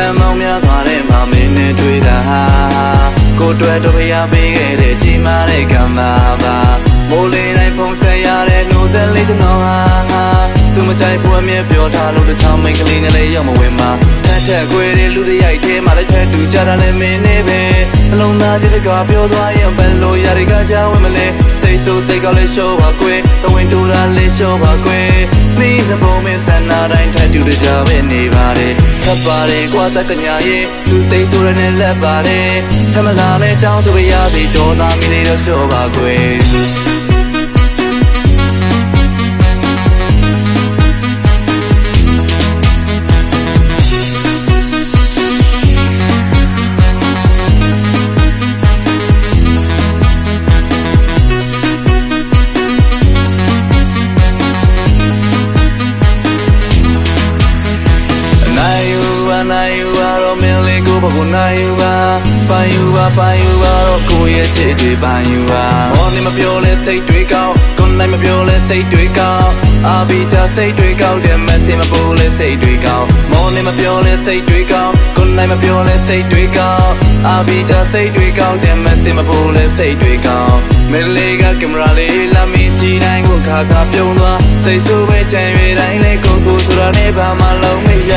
လူတမ်းမောင်းများပါတဲ့မမင်းနဲ့တွေ့တာဟာကိုတွေ့တော့ဖျားပေးခဲ့တဲ့ကြီးမားတဲ့ကံပါပါမိုးလေးတိုင်းပုံဆက်ရတဲ့နှုတ်ဆက်လေးကျွန်တော်ဟာသူမကြိုက်ဘူးအမြဲပြောထားလို့တစ်ချောင်းမိန်းကလေးနဲ့လည်းရောက်မဝင်မှာထက်ထက်ခွေတဲ့လူစရိုက်ထဲမှာလည်းထက်တူကြတာလည်းမင်းနေပဲအလုံးသားတဲ့ကပြောသွားရင်ဘယ်လိုရရကကြောင်းဝင်မလဲ စိတ်ဆိုးစိတ်ကောင်းလေးရှော့ပါကွယ်သဝင်တူတာလေးရှော့ပါကွယ်မိသဘုံမင်းဆန္ဒတိုင်းထက်တူတကြပဲနေပါတယ်ထပ်ပါတယ်ကွာတက်ကညာရဲ့လူစိတ်ဆိုရနဲ့လက်ပါတယ်ထမလာလဲတောင်းဆိုရသည်တော်သားမီလေးတော့ရှော့ပါကွယ် နိုင်ယူပါတော့မင်းလေးကိုဘကုနိုင်ယူပါပိုင်ယူပါပိုင်ယူပါတော့ကိုယ့်ရဲ့ချစ်တွေပိုင်ယူပါမော်နေမပြောလဲစိတ်တွေကောင်းကိုယ်နိုင်မပြောလဲစိတ်တွေကောင်းအာဘီချာစိတ်တွေကောင်းတယ်မက်ဆေမပို့လဲစိတ်တွေကောင်းမော်နေမပြောလဲစိတ်တွေကောင်းကိုယ်နိုင်မပြောလဲစိတ်တွေကောင်းအာဘီချာစိတ်တွေကောင်းတယ်မက်ဆေမပို့လဲစိတ်တွေကောင်းမင်းလေးကကင်မရာလေးလာမင်းကြည့်တိုင်းကိုခါခါပြုံးသွားစိတ်ဆိုးပဲကြံရွေတိုင်းလဲကိုကိုဆိုတာနဲ့ဘာမှလုံးမရ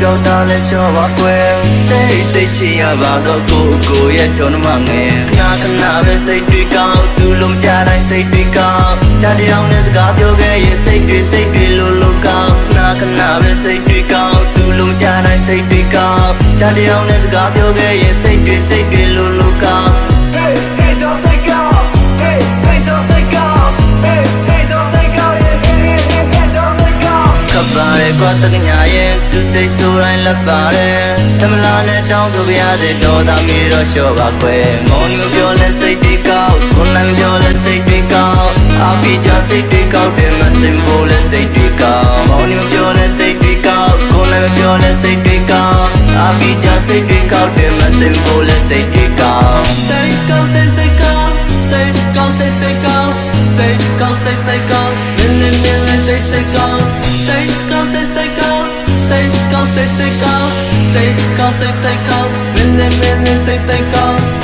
ကွယ်စိတ်ကောက်တာလဲရှော့ပါကွယ်တိတ်တိတ်ချင်ရပါတော့ကိုကိုရဲ့ချုံမငယ်ခဏခဏပဲစိတ်တွေကောင်းသူလုံးကြတိုင်းစိတ်တွေကောင်းတတရားနဲ့စကားပြောခဲ့ရင်စိတ်တွေစိတ်တွေလိုလိုကောင်းခဏခဏပဲစိတ်တွေကောင်းသူလုံးကြတိုင်းစိတ်တွေကောင်းတတရားနဲ့စကားပြောခဲ့ရင်စိတ်တွေစိတ်တွေလိုလိုကောင်း ပ်ပါရဲ့ကွာတကညာရဲ့သူစိတ်ဆိုးတိုင်းလက်ပါတယ်သမလာနဲ့တောင်းဆိုပြရစေတော်သားမီတော့လျှော့ပါကွယ်ငုံမျိုးပြောလဲစိတ်တွေကောက်ကိုယ်နိုင်ပြောလဲစိတ်တွေကောက်အပိကြစိတ်တွေကောက်တယ်မစင်ဖို့လဲစိတ်တွေကောက်ငုံမျိုးပြောလဲစိတ်တွေကောက်ကိုယ်နိုင်ပြောလဲစိတ်တွေကောက်အပိကြစိတ်တွေကောက်တယ်မစင်ဖို့လဲစိတ်တွေကောက် Say go, say, say go, say go, say, say go, say go, say, say go, really, really, say, say go, say go, say, say go, say go, say, say go, say go, say, say go, really, really, say, say go.